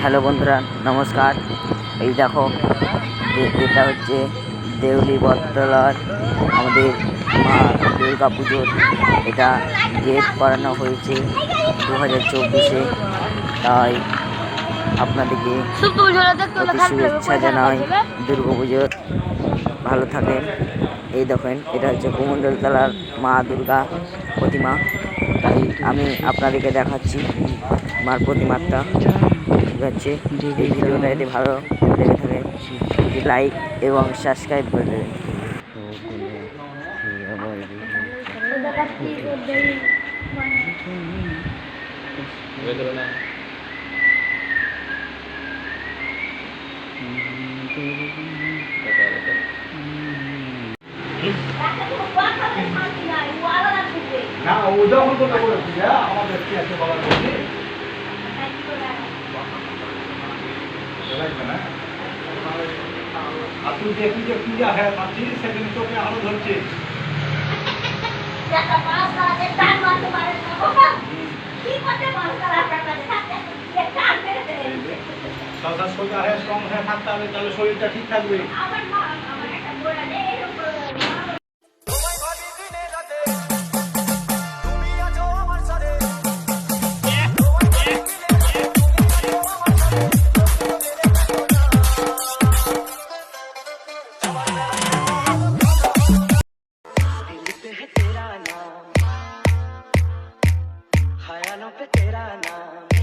Hello বন্ধুরা, নমস্কার। এই দেখো এটা হচ্ছে দেউলি বটতলার আমাদের মা দুর্গা পুজোর এটা গেট করানো হয়েছে দু হাজার চব্বিশে। তাই আপনাদেরকে অতি শুভেচ্ছা জানাই। দুর্গা পুজোর ভালো থাকেন। এই দেখেন, এটা হচ্ছে কুমন্ডলতলার মা দুর্গা প্রতিমা। তাই আমি আপনাদেরকে দেখাচ্ছি মার প্রতিমাটা। এই ভিডিওটা যদি ভালো লেগে থাকে লাইক এবং সাবস্ক্রাইব করে দেবেন। না, ও যখন কথা আমাদের কি আছে বলার লাগবে না। আর তুই দেখি যে পূজা হ্যাঁ পাচ্ছিস সেদিন তোকে আরও ধরছে। সালসা সোজা হ্যাঁ স্ট্রং হ্যাঁ থাকতে হবে তাহলে শরীরটা ঠিক থাকবে। আমার মা আমার একটা এই से है तेरा नाम। हयालों पे तेरा नाम।